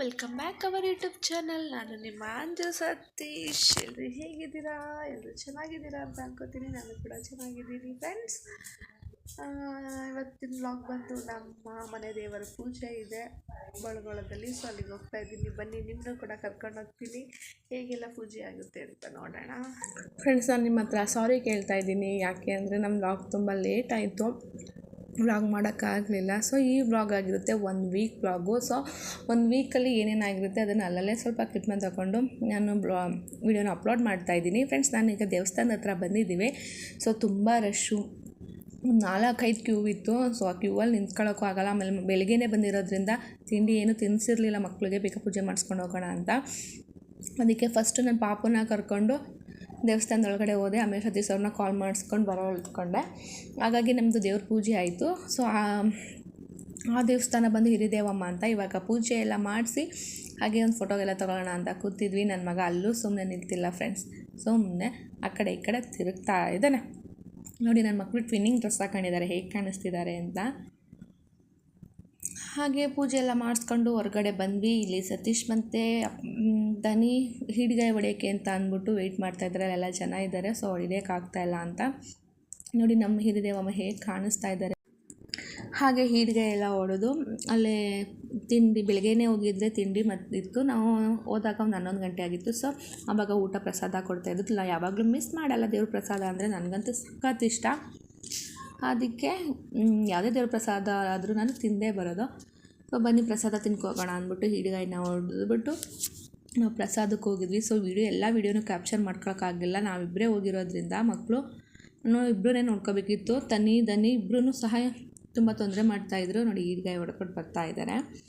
Welcome back our YouTube channel ನಾನು ನಿಮ್ಮ ಅಂಜು ಸತೀಶ್. ಎಲ್ಲರೂ ಹೇಗಿದ್ದೀರಾ? ಎಲ್ಲರೂ ಚೆನ್ನಾಗಿದ್ದೀರಾ ಅಂತ ಅನ್ಕೋತೀನಿ. ನಾನು ಕೂಡ ಚೆನ್ನಾಗಿದ್ದೀನಿ ಫ್ರೆಂಡ್ಸ್ ಇವತ್ತಿನ ಬ್ಲಾಗ್ ಬಂದು ನಮ್ಮ ಮನೆ ದೇವರ ಪೂಜೆ ಇದೆ. ಬಳಗೊಳದಲ್ಲಿ ಸೊ ಅಲ್ಲಿಗೆ ಹೋಗ್ತಾ ಇದ್ದೀನಿ. ಬನ್ನಿ ನಿಮ್ಮನ್ನು ಕೂಡ ಕರ್ಕೊಂಡು ಹೋಗ್ತೀನಿ. ಹೇಗೆಲ್ಲ ಪೂಜೆ ಆಗುತ್ತೆ ಅಂತ ನೋಡೋಣ. ಫ್ರೆಂಡ್ಸ್ ನಾನು ನಿಮ್ಮ ಹತ್ರ ಸಾರಿ ಕೇಳ್ತಾ ಇದ್ದೀನಿ. ಯಾಕೆ ಅಂದರೆ ನಮ್ಮ ವ್ಲಾಗ್ ತುಂಬ ಲೇಟ್ ಆಯಿತು. ವ್ಲಾಗ್ ಮಾಡೋಕ್ಕಾಗಲಿಲ್ಲ. ಸೊ ಈ ವ್ಲಾಗ್ ಆಗಿರುತ್ತೆ ಒಂದು ವೀಕ್ ವ್ಲಾಗು ಸೊ ಒಂದು ವೀಕಲ್ಲಿ ಏನೇನಾಗಿರುತ್ತೆ ಅದನ್ನು ಅಲ್ಲಲ್ಲೇ ಸ್ವಲ್ಪ ಕ್ಲಿಪ್ನ ತಗೊಂಡು ನಾನು ಬ್ಲಾ ವಿಡಿಯೋನ ಅಪ್ಲೋಡ್ ಮಾಡ್ತಾ ಇದ್ದೀನಿ. ಫ್ರೆಂಡ್ಸ್ ನಾನೀಗ ದೇವಸ್ಥಾನದ ಹತ್ರ ಬಂದಿದ್ದೀವಿ. ಸೊ ತುಂಬ ರಶ್ಶು ನಾಲ್ಕೈದು ಕ್ಯೂ ಇತ್ತು. ಸೊ ಆ ಕ್ಯೂವಲ್ಲಿ ನಿಂತ್ಕೊಳ್ಳೋಕ್ಕೂ ಆಗಲ್ಲ. ಆಮೇಲೆ ಬೆಳಗ್ಗೆನೇ ಬಂದಿರೋದ್ರಿಂದ ತಿಂಡಿ ಏನು ತಿನ್ನಿಸಿರಲಿಲ್ಲ ಮಕ್ಕಳಿಗೆ ಬೇಗ ಪೂಜೆ ಮಾಡಿಸ್ಕೊಂಡು ಹೋಗೋಣ ಅಂತ. ಅದಕ್ಕೆ ಫಸ್ಟು ನನ್ನ ಪಾಪನ ಕರ್ಕೊಂಡು ದೇವಸ್ಥಾನದೊಳಗಡೆ ಹೋದೆ, ಆಮೇಲೆ ಸತೀಶ್ ಅವ್ರನ್ನ ಕಾಲ್ ಮಾಡಿಸ್ಕೊಂಡು ಬರೋ ಇಟ್ಕೊಂಡೆ ಹಾಗಾಗಿ ನಮ್ಮದು ದೇವ್ರ ಪೂಜೆ ಆಯಿತು. ಸೊ ಆ ಆ ದೇವಸ್ಥಾನ ಬಂದು ಹಿರಿದೇವಮ್ಮ ಅಂತ ಇವಾಗ ಪೂಜೆ ಎಲ್ಲ ಮಾಡಿಸಿ ಹಾಗೆ ಒಂದು ಫೋಟೋಗೆಲ್ಲ ತೊಗೊಳ್ಳೋಣ ಅಂತ ಕೂತಿದ್ವಿ. ನನ್ನ ಮಗ ಅಲ್ಲೂ ಸುಮ್ಮನೆ ನಿಲ್ತಿಲ್ಲ ಫ್ರೆಂಡ್ಸ್ ಸುಮ್ಮನೆ ಆ ಕಡೆ ಈ ಕಡೆ ತಿರುಗ್ತಾ ಇದ್ದಾನೆ. ನೋಡಿ ನನ್ನ ಮಕ್ಕಳು ಟ್ವಿನ್ನಿಂಗ್ ಡ್ರೆಸ್ ಹಾಕೊಂಡಿದ್ದಾರೆ. ಹೇಗೆ ಕಾಣಿಸ್ತಿದ್ದಾರೆ ಅಂತ. ಹಾಗೆ ಪೂಜೆ ಎಲ್ಲ ಮಾಡಿಸ್ಕೊಂಡು ಹೊರಗಡೆ ಬಂದ್ವಿ. ಇಲ್ಲಿ ಸತೀಶ್ ಮತ್ತು ದನಿ ಹಿಡಿಗಾಯಿ ಹೊಡೆಯೋಕ್ಕೆ ಅಂತ ಅಂದ್ಬಿಟ್ಟು ವೆಯ್ಟ್ ಮಾಡ್ತಾಯಿದ್ದಾರೆ ಅಲ್ಲೆಲ್ಲ ಜನ ಇದ್ದಾರೆ. ಸೊ ಇಲ್ಲ ಅಂತ. ನೋಡಿ, ನಮ್ಮ ಹಿರಿದೇವಮ್ಮ ಹೇಗೆ ಕಾಣಿಸ್ತಾ ಇದ್ದಾರೆ. ಹಾಗೆ ಹೀಡಿಗಾಯಿ ಎಲ್ಲ ಹೊಡೆದು ಅಲ್ಲೇ ತಿಂಡಿ, ಬೆಳಗ್ಗೆನೇ ಹೋಗಿದ್ರೆ ತಿಂಡಿ ಮತ್ತು ಇತ್ತು. ನಾವು ಹೋದಾಗ ಒಂದು ಹನ್ನೊಂದು ಗಂಟೆ ಆಗಿತ್ತು. ಸೊ ಆವಾಗ ಊಟ ಪ್ರಸಾದ ಕೊಡ್ತಾಯಿದ್ದು ಯಾವಾಗಲೂ ಮಿಸ್ ಮಾಡಲ್ಲ ದೇವ್ರ ಪ್ರಸಾದ ಅಂದರೆ. ನನಗಂತೂ ಸಖತ್ ಇಷ್ಟ. ಅದಕ್ಕೆ ಯಾವುದೇ ದೇವ್ರ ಪ್ರಸಾದ ಆದರೂ ನಾನು ತಿಂದೇ ಬರೋದು. ಸೊ, ಬನ್ನಿ, ಪ್ರಸಾದ ತಿನ್ಕೋಗೋಣ ಅಂದ್ಬಿಟ್ಟು ಹಿಡಿಗಾಯಿನ ಹೊಡೆದ್ಬಿಟ್ಟು ನಾವು ಪ್ರಸಾದಕ್ಕೆ ಹೋಗಿದ್ವಿ. ಸೊ, ವಿಡಿಯೋ, ಎಲ್ಲ ವೀಡಿಯೋನೂ ಕ್ಯಾಪ್ಚರ್ ಮಾಡ್ಕೊಳಕ್ಕಾಗಿಲ್ಲ ನಾವಿಬ್ಬರೇ ಹೋಗಿರೋದ್ರಿಂದ ಮಕ್ಕಳು. ಇಬ್ಬರೇ ನೋಡ್ಕೋಬೇಕಿತ್ತು. ತನಿ ದನಿ ಇಬ್ಬರೂ ಸಹ ತುಂಬ ತೊಂದರೆ ಮಾಡ್ತಾಯಿದ್ರು ನೋಡಿ ಈಡ್ಗಾಯಿ ಹೊಡ್ಕೊಂಡು ಬರ್ತಾ ಇದ್ದಾರೆ.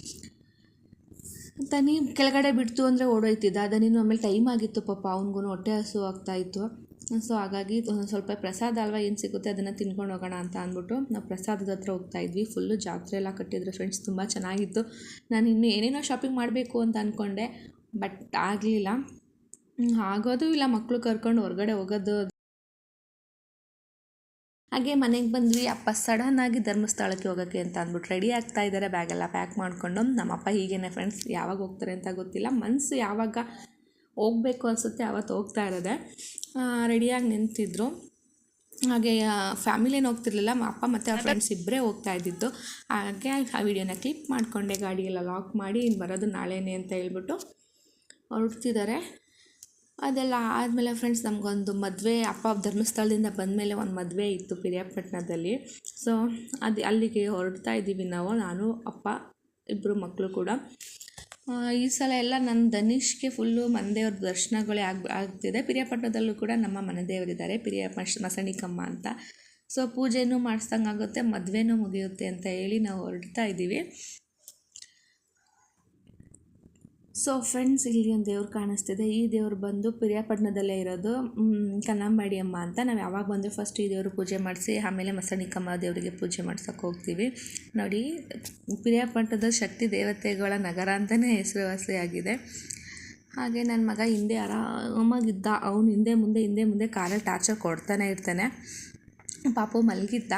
ತನಿ ಕೆಳಗಡೆ ಬಿಡ್ತು ಅಂದರೆ ಓಡೋಯ್ತಿದ್ದ. ದನಿನೂ ಆಮೇಲೆ ಟೈಮ್ ಆಗಿತ್ತು ಪಾಪ. ಅವನಿಗೂ ಹೊಟ್ಟೆ ಹಸು ಆಗ್ತಾಯಿತ್ತು ಸೊ ಹಾಗಾಗಿ ಸ್ವಲ್ಪ ಪ್ರಸಾದ ಅಲ್ವಾ ಏನು ಸಿಗುತ್ತೆ ಅದನ್ನು ತಿನ್ಕೊಂಡು ಹೋಗೋಣ ಅಂತ ಅಂದ್ಬಿಟ್ಟು ನಾವು ಪ್ರಸಾದದ ಹತ್ರ ಹೋಗ್ತಾ ಇದ್ವಿ. ಫುಲ್ಲು ಜಾತ್ರೆ ಎಲ್ಲ ಕಟ್ಟಿದ್ರು ಫ್ರೆಂಡ್ಸ್ ತುಂಬ ಚೆನ್ನಾಗಿತ್ತು. ನಾನು ಇನ್ನೂ ಏನೇನೋ ಶಾಪಿಂಗ್ ಮಾಡಬೇಕು ಅಂತ ಅಂದ್ಕೊಂಡೆ ಬಟ್ ಆಗಲಿಲ್ಲ. ಆಗೋದು ಇಲ್ಲ ಮಕ್ಕಳು ಕರ್ಕೊಂಡು ಹೊರಗಡೆ ಹೋಗೋದು. ಹಾಗೆ ಮನೆಗೆ ಬಂದ್ವಿ. ಅಪ್ಪ ಸಡನ್ನಾಗಿ ಧರ್ಮಸ್ಥಳಕ್ಕೆ ಹೋಗೋಕ್ಕೆ ಅಂತ ಅಂದ್ಬಿಟ್ಟು ರೆಡಿ ಆಗ್ತಾ ಇದ್ದಾರೆ ಬ್ಯಾಗೆಲ್ಲ ಪ್ಯಾಕ್ ಮಾಡಿಕೊಂಡು, ನಮ್ಮಪ್ಪ ಹೀಗೇನೆ ಫ್ರೆಂಡ್ಸ್ ಯಾವಾಗ ಹೋಗ್ತಾರೆ ಅಂತ ಗೊತ್ತಿಲ್ಲ. ಮನಸ್ಸು ಯಾವಾಗ ಹೋಗಬೇಕು ಅನಿಸುತ್ತೆ ಅವತ್ತು ಹೋಗ್ತಾ ಇರೋದೆ. ರೆಡಿಯಾಗಿ ನಿಂತಿದ್ರು. ಹಾಗೆ ಫ್ಯಾಮಿಲಿನ ಹೋಗ್ತಿರ್ಲಿಲ್ಲ. ಅಪ್ಪ ಮತ್ತು ಅವ್ರ ಫ್ರೆಂಡ್ಸ್ ಇಬ್ಬರೇ ಹೋಗ್ತಾ ಇದ್ದಿದ್ದು. ಹಾಗೆ ಆ ವಿಡಿಯೋನ ಕ್ಲಿಪ್ ಮಾಡಿಕೊಂಡೆ ಗಾಡಿಯೆಲ್ಲ ಲಾಕ್ ಮಾಡಿ ಇನ್ನು ಬರೋದು ನಾಳೆನೇ ಅಂತ ಹೇಳ್ಬಿಟ್ಟು ಹೊರಡ್ತಿದ್ದಾರೆ. ಅದೆಲ್ಲ ಆದಮೇಲೆ ಫ್ರೆಂಡ್ಸ್ ನಮಗೊಂದು ಮದುವೆ, ಅಪ್ಪ ಧರ್ಮಸ್ಥಳದಿಂದ ಬಂದಮೇಲೆ ಒಂದು ಮದುವೆ ಇತ್ತು ಪಿರಿಯಾಪಟ್ಟಣದಲ್ಲಿ. ಸೊ ಅದು ಅಲ್ಲಿಗೆ ಹೊರಡ್ತಾ ಇದ್ದೀವಿ ನಾವು, ನಾನು, ಅಪ್ಪ ಇಬ್ಬರು ಮಕ್ಕಳು ಕೂಡ. ಈ ಸಲ ಎಲ್ಲ ನನ್ನ ಧನಿಷ್ಗೆ ಫುಲ್ಲು ಮನದೇವ್ರ ದರ್ಶನಗಳೇ ಆಗ, ಆಗ್ತಿದೆ. ಪಿರಿಯಾಪಟ್ಟಣದಲ್ಲೂ ಕೂಡ ನಮ್ಮ ಮನೆ ದೇವರಿದ್ದಾರೆ ಪಿರಿಯ ಮಶ್, ಮಸಣಿಕಮ್ಮ ಅಂತ. ಸೊ ಪೂಜೆನೂ ಮಾಡಿಸ್ದಂಗಾಗುತ್ತೆ, ಮದುವೆನೂ ಮುಗಿಯುತ್ತೆ ಅಂತ ಹೇಳಿ ನಾವು ಹೊರಡ್ತಾ ಇದ್ದೀವಿ. ಸೊ ಫ್ರೆಂಡ್ಸ್ ಇಲ್ಲಿ ಒಂದು ದೇವ್ರು ಕಾಣಿಸ್ತಿದೆ. ಈ ದೇವ್ರು ಬಂದು ಪಿರಿಯಾಪಟ್ಟಣದಲ್ಲೇ ಇರೋದು ಕನ್ನಂಬಾಡಿ ಅಮ್ಮ ಅಂತ. ನಾವು ಯಾವಾಗ ಬಂದರೂ ಫಸ್ಟ್ ಈ ದೇವರು ಪೂಜೆ ಮಾಡಿಸಿ, ಆಮೇಲೆ ಮಸಣಿಕಮ್ಮ ದೇವರಿಗೆ ಪೂಜೆ ಮಾಡ್ಸೋಕೆ ಹೋಗ್ತೀವಿ. ನೋಡಿ ಪಿರಿಯಾಪಟ್ಟಣದ ಶಕ್ತಿ ದೇವತೆಗಳ ನಗರ ಅಂತಲೇ ಹೆಸರುವಾಸಿಯಾಗಿದೆ ಹಾಗೆ ನನ್ನ ಮಗ ಹಿಂದೆ ಆರಾಮಾಗಿದ್ದ. ಅವನು ಹಿಂದೆ ಮುಂದೆ ಹಿಂದೆ ಮುಂದೆ ಕಾಲಲ್ಲಿ ಟಾರ್ಚರ್ ಕೊಡ್ತಾನೆ ಇರ್ತಾನೆ. ಪಾಪು ಮಲಗಿದ್ದ.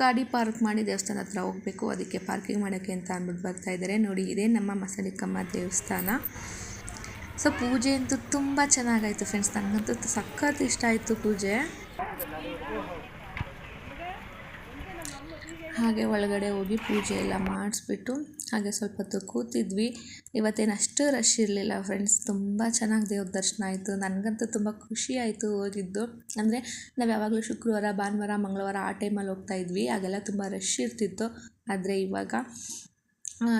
ಗಾಡಿ ಪಾರ್ಕ್ ಮಾಡಿ ದೇವಸ್ಥಾನ ಹತ್ರ ಹೋಗಬೇಕು. ಅದಕ್ಕೆ ಪಾರ್ಕಿಂಗ್ ಮಾಡೋಕ್ಕೆ ಅಂತ ಅಂದ್ಬಿಟ್ಟು ಬರ್ತಾ ಇದ್ದಾರೆ. ನೋಡಿ, ಇದೇ ನಮ್ಮ ಮಸಳಿಕಮ್ಮ ದೇವಸ್ಥಾನ. ಸೊ ಪೂಜೆ ಅಂತೂ ತುಂಬ ಚೆನ್ನಾಗಾಯಿತು ಫ್ರೆಂಡ್ಸ್ ನನಗಂತೂ ಸಖತ್ ಇಷ್ಟ ಆಯಿತು ಪೂಜೆ. ಹಾಗೆ ಒಳಗಡೆ ಹೋಗಿ ಪೂಜೆ ಎಲ್ಲ ಮಾಡಿಸ್ಬಿಟ್ಟು ಹಾಗೆ ಸ್ವಲ್ಪ ಹೊತ್ತು ಕೂತಿದ್ವಿ. ಇವತ್ತೇನು ಅಷ್ಟು ರಶ್ ಇರಲಿಲ್ಲ ಫ್ರೆಂಡ್ಸ್ ತುಂಬ ಚೆನ್ನಾಗಿ ದೇವ್ರ ದರ್ಶನ ಆಯಿತು. ನನಗಂತೂ ತುಂಬ ಖುಷಿ ಆಯಿತು ಹೋಗಿದ್ದು. ಅಂದರೆ ನಾವು ಯಾವಾಗಲೂ ಶುಕ್ರವಾರ, ಭಾನುವಾರ, ಮಂಗಳವಾರ ಆ ಟೈಮಲ್ಲಿ ಹೋಗ್ತಾ ಇದ್ವಿ. ಆಗೆಲ್ಲ ತುಂಬ ರಶ್ ಇರ್ತಿತ್ತು. ಆದರೆ ಇವಾಗ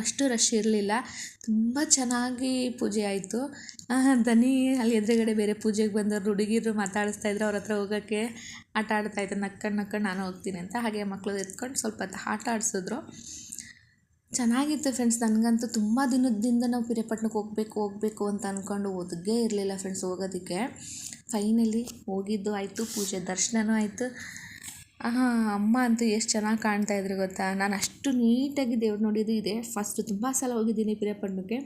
ಅಷ್ಟು ರಶ್ ಇರಲಿಲ್ಲ. ತುಂಬ ಚೆನ್ನಾಗಿ ಪೂಜೆ ಆಯಿತು. ದನಿ ಅಲ್ಲಿ ಎದುರುಗಡೆ ಬೇರೆ ಪೂಜೆಗೆ ಬಂದವರು ಹುಡುಗಿರು ಮಾತಾಡಿಸ್ತಾ ಇದ್ರು, ಅವ್ರ ಹತ್ರ ಹೋಗೋಕ್ಕೆ ಆಟ ಆಡ್ತಾ ಇದ್ರು. ನಕ್ಕಂಡು ನಕ್ಕಂಡು ನಾನು ಹೋಗ್ತೀನಿ ಅಂತ ಹಾಗೆ ಮಕ್ಕಳು ಎತ್ಕೊಂಡು ಸ್ವಲ್ಪ ಆಟ ಆಡಿಸಿದ್ರು. ಚೆನ್ನಾಗಿತ್ತು ಫ್ರೆಂಡ್ಸ್ ನನಗಂತೂ ತುಂಬ ದಿನದಿಂದ ನಾವು ಪಿರಿಯಪಟ್ಟಣಕ್ಕೆ ಹೋಗಬೇಕು ಹೋಗಬೇಕು ಅಂತ ಅಂದ್ಕೊಂಡು ಒದಗೇ ಇರಲಿಲ್ಲ ಫ್ರೆಂಡ್ಸ್ ಹೋಗೋದಕ್ಕೆ. ಫೈನಲಿ ಹೋಗಿದ್ದು ಆಯಿತು, ಪೂಜೆ ದರ್ಶನವೂ ಆಯಿತು. ಹಾಂ ಅಮ್ಮ ಅಂತೂ ಎಷ್ಟು ಚೆನ್ನಾಗಿ ಕಾಣ್ತಾ ಇದ್ರು ಗೊತ್ತಾ? ನಾನು ಅಷ್ಟು ನೀಟಾಗಿ ದೇವ್ರು ನೋಡಿದ್ದು ಇದೆ. ಫಸ್ಟ್ ತುಂಬ ಸಲ ಹೋಗಿದ್ದೀನಿ ಪಿರಿಯಾಪಟ್ಟಣಕ್ಕೆ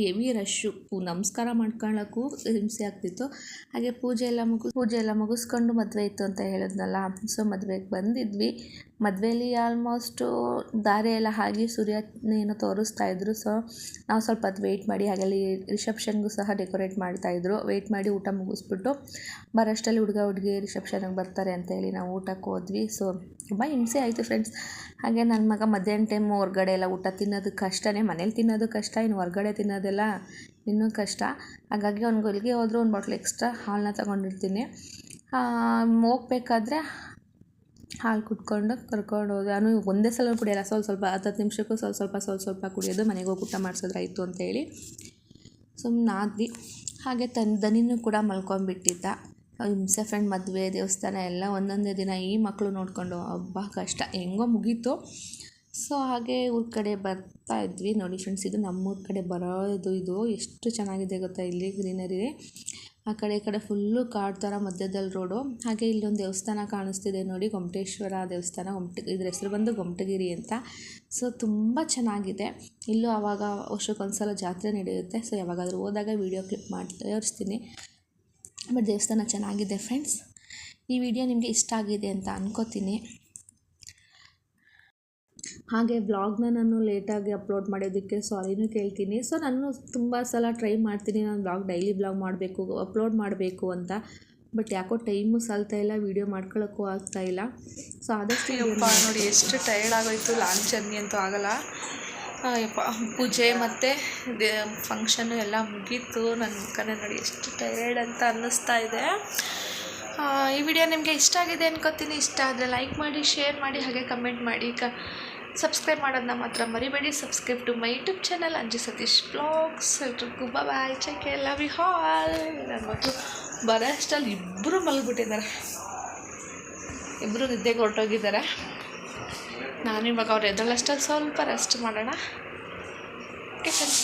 ಹೆವಿ ರಶ್ಶು. ನಮಸ್ಕಾರ ಮಾಡ್ಕೊಳ್ಳೋಕ್ಕೂ ಹಿಂಸೆ ಆಗ್ತಿತ್ತು. ಹಾಗೆ ಪೂಜೆ ಎಲ್ಲ ಮುಗಿಸ್ ಪೂಜೆ ಎಲ್ಲ ಮುಗಿಸ್ಕೊಂಡು ಮದುವೆ ಇತ್ತು ಅಂತ ಹೇಳಿದ್ನಲ್ಲ. ಸೊ ಮದುವೆಗೆ ಬಂದಿದ್ವಿ. ಮದುವೆಯಲ್ಲಿ ಆಲ್ಮೋಸ್ಟು ದಾರಿ ಎಲ್ಲ ಹಾಗೆ ಸೂರ್ಯ ಏನೋ ತೋರಿಸ್ತಾ ಇದ್ರು. ಸೊ ನಾವು ಸ್ವಲ್ಪ ಹೊತ್ತು ವೆಯ್ಟ್ ಮಾಡಿ ಹಾಗೆ ಅಲ್ಲಿ ರಿಸೆಪ್ಷನ್ಗೂ ಸಹ ಡೆಕೋರೇಟ್ ಮಾಡ್ತಾಯಿದ್ರು ವೆಯ್ಟ್ ಮಾಡಿ ಊಟ ಮುಗಿಸ್ಬಿಟ್ಟು ಬರೋಷ್ಟಲ್ಲಿ ಹುಡುಗ, ಹುಡುಗಿ ರಿಸೆಪ್ಷನ್ಗೆ ಬರ್ತಾರೆ ಅಂತ ಹೇಳಿ ನಾವು ಊಟಕ್ಕೆ ಹೋದ್ವಿ. ಸೊ ತುಂಬ ಹಿಂಸೆ ಆಯಿತು ಫ್ರೆಂಡ್ಸ್ ಹಾಗೆ ನನ್ನ ಮಗ ಮಧ್ಯಾಹ್ನ ಟೈಮ್ ಹೊರ್ಗಡೆ ಎಲ್ಲ ಊಟ ತಿನ್ನೋದು ಕಷ್ಟನೇ, ಮನೇಲಿ ತಿನ್ನೋದು ಕಷ್ಟ, ಇನ್ನು ಹೊರ್ಗಡೆ ತಿನ್ನೋದೆಲ್ಲ ಇನ್ನೂ ಕಷ್ಟ. ಹಾಗಾಗಿ ಅವ್ನಿಗೆ ಹೊಲಿಗೆ ಹೋದರೂ ಒಂದು ಬಾಟ್ಲ್ ಎಕ್ಸ್ಟ್ರಾ ಹಾಲನ್ನ ತಗೊಂಡಿರ್ತೀನಿ. ಹೋಗ್ಬೇಕಾದ್ರೆ ಹಾಲು ಕುಟ್ಕೊಂಡು ಕರ್ಕೊಂಡು ಹೋದೆ ನಾನು ಒಂದೇ ಸಲ ಕುಡಿಯಲ್ಲ, ಸ್ವಲ್ಪ ಸ್ವಲ್ಪ ಹತ್ತು ನಿಮಿಷಕ್ಕೂ ಸ್ವಲ್ಪ ಸ್ವಲ್ಪ ಸ್ವಲ್ಪ ಸ್ವಲ್ಪ ಕುಡಿಯೋದು, ಮನೆಗೆ ಹೋಗಿ ಊಟ ಮಾಡಿಸೋದ್ರಾಯ್ತು ಅಂತೇಳಿ ಸುಮ್ಮನಾದ್ವಿ ಹಾಗೆ ತನ್ ದನಿನೂ ಕೂಡ ಮಲ್ಕೊಂಡ್ಬಿಟ್ಟಿದ್ದ. ಹಿಂಸೆ ಫ್ರೆಂಡ್ ಮದುವೆ, ದೇವಸ್ಥಾನ ಎಲ್ಲ ಒಂದೊಂದೇ ದಿನ ಈ ಮಕ್ಕಳು ನೋಡಿಕೊಂಡು ಹಬ್ಬ ಕಷ್ಟ. ಹೆಂಗೋ ಮುಗೀತು. ಸೊ ಹಾಗೆ ಊರ ಕಡೆ ಬರ್ತಾ ಇದ್ವಿ. ನೋಡಿ ಫ್ರೆಂಡ್ಸ್ ಇದು ನಮ್ಮೂರ ಕಡೆ ಬರೋದು, ಇದು ಎಷ್ಟು ಚೆನ್ನಾಗಿದೆ ಗೊತ್ತಾ ಇಲ್ಲಿ ಗ್ರೀನರಿ. ಆ ಕಡೆ, ಈ ಕಡೆ ಫುಲ್ಲು ಕಾಡು ಥರ ಮಧ್ಯದಲ್ಲಿ ರೋಡು ಹಾಗೆ ಇಲ್ಲೊಂದು ದೇವಸ್ಥಾನ ಕಾಣಿಸ್ತಿದೆ ನೋಡಿ ಗೊಮಟೇಶ್ವರ ದೇವಸ್ಥಾನ. ಗೊಮಟ ಇದ್ರ ಹೆಸರು ಬಂದು ಗೊಮಟಗಿರಿ ಅಂತ. ಸೊ ತುಂಬ ಚೆನ್ನಾಗಿದೆ. ಇಲ್ಲೂ ಆವಾಗ ವರ್ಷಕ್ಕೊಂದ್ಸಲ ಜಾತ್ರೆ ನಡೆಯುತ್ತೆ. ಸೊ ಯಾವಾಗಾದರೂ ಹೋದಾಗ ವೀಡಿಯೋ ಕ್ಲಿಪ್ ಮಾಡಿ ತೋರಿಸ್ತೀನಿ. ಬಟ್ ದೇವಸ್ಥಾನ ಚೆನ್ನಾಗಿದೆ ಫ್ರೆಂಡ್ಸ್ ಈ ವಿಡಿಯೋ ನಿಮಗೆ ಇಷ್ಟ ಆಗಿದೆ ಅಂತ ಅನ್ಕೋತೀನಿ. ಹಾಗೆ ವ್ಲಾಗ್ನ ನಾನು ಲೇಟಾಗಿ ಅಪ್ಲೋಡ್ ಮಾಡೋದಕ್ಕೆ ಸಾರಿನೂ ಕೇಳ್ತೀನಿ. ಸೊ ನಾನು ತುಂಬ ಸಲ ಟ್ರೈ ಮಾಡ್ತೀನಿ ನಾನು ವ್ಲಾಗ್ ಡೈಲಿ ಬ್ಲಾಗ್ ಮಾಡಬೇಕು ಅಪ್ಲೋಡ್ ಮಾಡಬೇಕು ಅಂತ. ಬಟ್ ಯಾಕೋ ಟೈಮು ಸಾಲ್ತಾ ಇಲ್ಲ ವೀಡಿಯೋ ಮಾಡ್ಕೊಳ್ಳೋಕ್ಕೂ ಆಗ್ತಾ ಇಲ್ಲ. ಸೊ ಆದಷ್ಟು ಯಪ್ಪ ನೋಡಿ ಎಷ್ಟು ಟೈರ್ಡ್ ಆಗೋಯ್ತು. ಲಾಂಗ್ ಜರ್ನಿ ಅಂತೂ ಆಗಲ್ಲ. ಪೂಜೆ ಮತ್ತು ಫಂಕ್ಷನ್ನು ಎಲ್ಲ ಮುಗೀತು. ನನ್ನ ಮುಖನೇ ನೋಡಿ ಎಷ್ಟು ಟೈರ್ಡ್ ಅಂತ ಅನ್ನಿಸ್ತಾ ಇದೆ. ಈ ವಿಡಿಯೋ ನಿಮಗೆ ಇಷ್ಟ ಆಗಿದೆ ಅನ್ಕೋತೀನಿ. ಇಷ್ಟ ಆದರೆ ಲೈಕ್ ಮಾಡಿ ಶೇರ್ ಮಾಡಿ ಹಾಗೆ ಕಮೆಂಟ್ ಮಾಡಿ. ಕ ಸಬ್ಸ್ಕ್ರೈಬ್ ಮಾಡೋದನ್ನ ಮಾತ್ರ ಮರಿಬೇಡಿ. Subscribe to my YouTube channel Anju Satish blogs ಎಲ್ರಿಗೂ bye check love you all ನನ್ನ ಮಕ್ಕಳು ಬರೋ ಅಷ್ಟಲ್ಲಿ ಇಬ್ಬರು ಮಲಗಿಬಿಟ್ಟಿದ್ದಾರೆ ಇಬ್ಬರು ನಿದ್ದೆಗೆ ಹೊರಟೋಗಿದ್ದಾರೆ. ನಾನು ಇವಾಗ ಅವ್ರು ಎದ್ದಳಷ್ಟಲ್ಲಿ ಸ್ವಲ್ಪ ರೆಸ್ಟ್ ಮಾಡೋಣ. Okay friends